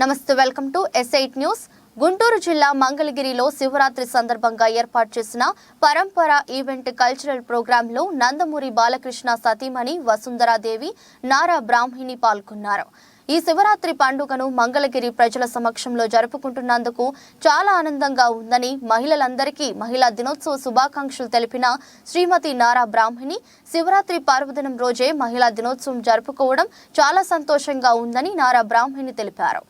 నమస్తే welcome to S eight news. Guntur జిల్లా మంగళగిరిలో శివరాత్రి సందర్భంగా ఏర్పాటు చేసిన పరంపర ఈవెంట్ కల్చరల్ ప్రోగ్రాంలో నందమూరి బాలకృష్ణ సతీమణి వసుంధరాదేవి నారా బ్రాహ్మిణి పాల్గొన్నారు. ఈ శివరాత్రి పండుగను మంగళగిరి ప్రజల సమక్షంలో జరుపుకుంటున్నందుకు చాలా ఆనందంగా ఉందని మహిళలందరికీ మహిళా దినోత్సవ శుభాకాంక్షలు తెలిపిన శ్రీమతి నారా బ్రాహ్మణి శివరాత్రి పర్వదినం రోజే మహిళా దినోత్సవం జరుపుకోవడం చాలా సంతోషంగా ఉందని నారా బ్రాహ్మిణి తెలిపారు.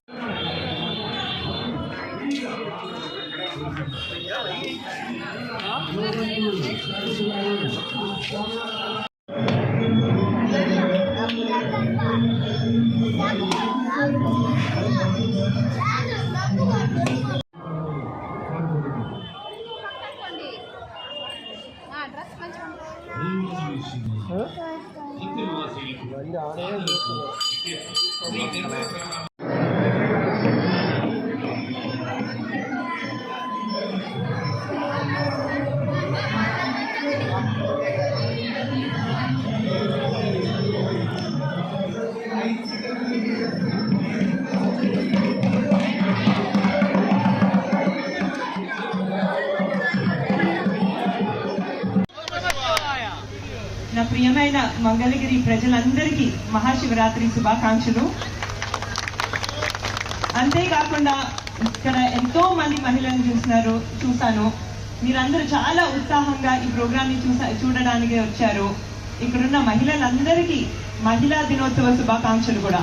డ్రెస్ మంచిగా ప్రియమైన మంగళగిరి ప్రజలందరికీ మహాశివరాత్రి శుభాకాంక్షలు. అంతేకాకుండా ఇక్కడ ఎంతో మంది మహిళలను చూసినారు చూశాను. మీరందరూ చాలా ఉత్సాహంగా ఈ ప్రోగ్రామ్ని చూసా చూడడానికి వచ్చారు. ఇక్కడున్న మహిళలందరికీ మహిళా దినోత్సవ శుభాకాంక్షలు కూడా.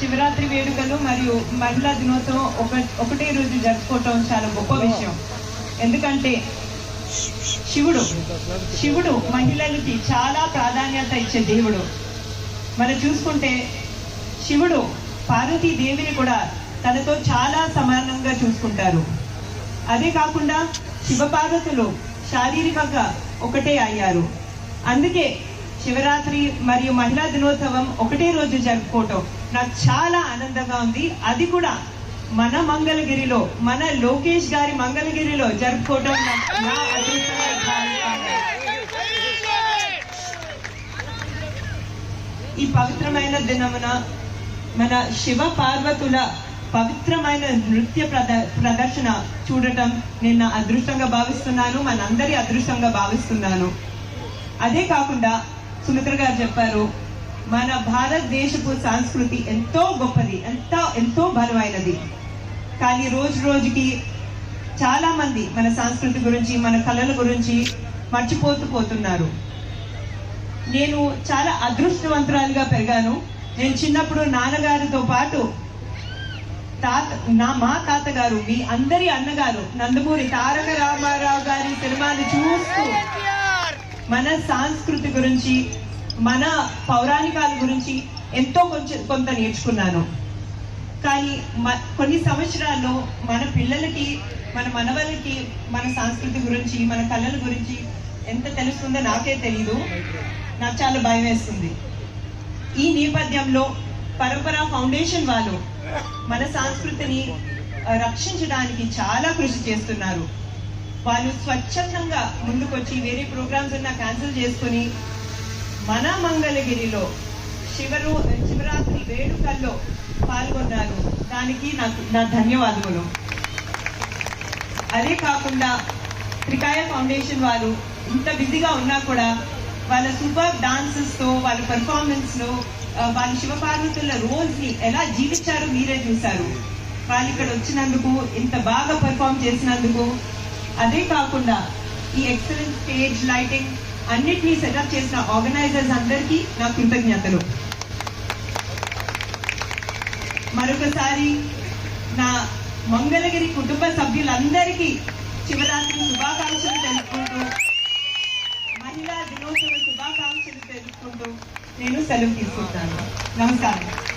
శివరాత్రి వేడుకలు మరియు మహిళా దినోత్సవం ఒక ఒకటే రోజు జరుపుకోవటం చాలా గొప్ప విషయం. ఎందుకంటే శివుడు శివుడు మహిళలకి చాలా ప్రాధాన్యత ఇచ్చే దేవుడు. మనం చూసుకుంటే శివుడు పార్వతీ దేవిని కూడా తనతో చాలా సమానంగా చూసుకుంటారు. అదే కాకుండా శివపార్వతులు శారీరకంగా ఒకటే అయ్యారు. అందుకే శివరాత్రి మరియు మహిళా దినోత్సవం ఒకటే రోజు జరుపుకోవటం నాకు చాలా ఆనందంగా ఉంది. అది కూడా మన మంగళగిరిలో మన లోకేష్ గారి మంగళగిరిలో జరుపుకోవటం నా- ఈ పవిత్రమైన దినమున మన శివ పార్వతుల పవిత్రమైన నృత్య ప్రద ప్రదర్శన చూడటం నేను నా అదృష్టంగా భావిస్తున్నాను మనందరి అదృష్టంగా భావిస్తున్నాను. అదే కాకుండా సుమిత్ర గారు చెప్పారు మన భారతదేశపు సంస్కృతి ఎంతో గొప్పది ఎంతో ఎంతో బలమైనది. కానీ రోజు రోజుకి చాలా మంది మన సంస్కృతి గురించి మన కళల గురించి మర్చిపోతూ పోతున్నారు. నేను చాలా అదృష్టవంతురాలుగా పెరిగాను. నేను చిన్నప్పుడు నాన్నగారితో పాటు తాత నా మా తాతగారు మీ అందరి అన్నగారు నందమూరి తారక రామారావు గారి సినిమాలు చూస్తూ మన సంస్కృతి గురించి మన పౌరాణికాల గురించి ఎంతో కొంచెం కొంత నేర్చుకున్నాను. కానీ మ- కొన్ని సంవత్సరాల్లో మన పిల్లలకి మన మనవలకి మన సంస్కృతి గురించి మన కళల గురించి ఎంత తెలుస్తుందో నాకే తెలీదు. నాకు చాలా భయం వేస్తుంది. ఈ నేపథ్యంలో పరంపర ఫౌండేషన్ వాళ్ళు మన సంస్కృతిని రక్షించడానికి చాలా కృషి చేస్తున్నారు. వాళ్ళు స్వచ్ఛందంగా ముందుకొచ్చి వేరే ప్రోగ్రామ్స్ ఉన్నా క్యాన్సిల్ చేసుకుని మన మంగళగిరిలో శివరు శివరాత్రి వేడుకల్లో పాల్గొన్నారు దానికి నాకు నా ధన్యవాదములు. అదే కాకుండా త్రికాయ ఫౌండేషన్ వారు ఇంత బిజీగా ఉన్నా కూడా వాళ్ళ సూపర్ డాన్సెస్తో వాళ్ళ పెర్ఫార్మెన్స్లో వాళ్ళ శివపార్వతుల రోల్స్ ఎలా జీవించారో మీరే చూశారు. వాళ్ళు ఇక్కడ వచ్చినందుకు ఇంత బాగా పెర్ఫార్మ్ చేసినందుకు. అదే కాకుండా ఈ ఎక్సలెంట్ స్టేజ్ లైటింగ్ అన్నిటినీ సెటప్ చేసిన ఆర్గనైజర్స్ అందరికీ నా కృతజ్ఞతలు. మరొకసారి నా మంగళగిరి కుటుంబ సభ్యులందరికీ శివరాత్రి శుభాకాంక్షలు తెలుపుకుంటూ మహిళా దినోత్సవ శుభాకాంక్షలు తెలుపుకుంటూ నేను సెలవు తీసుకుంటాను. నమస్కారం.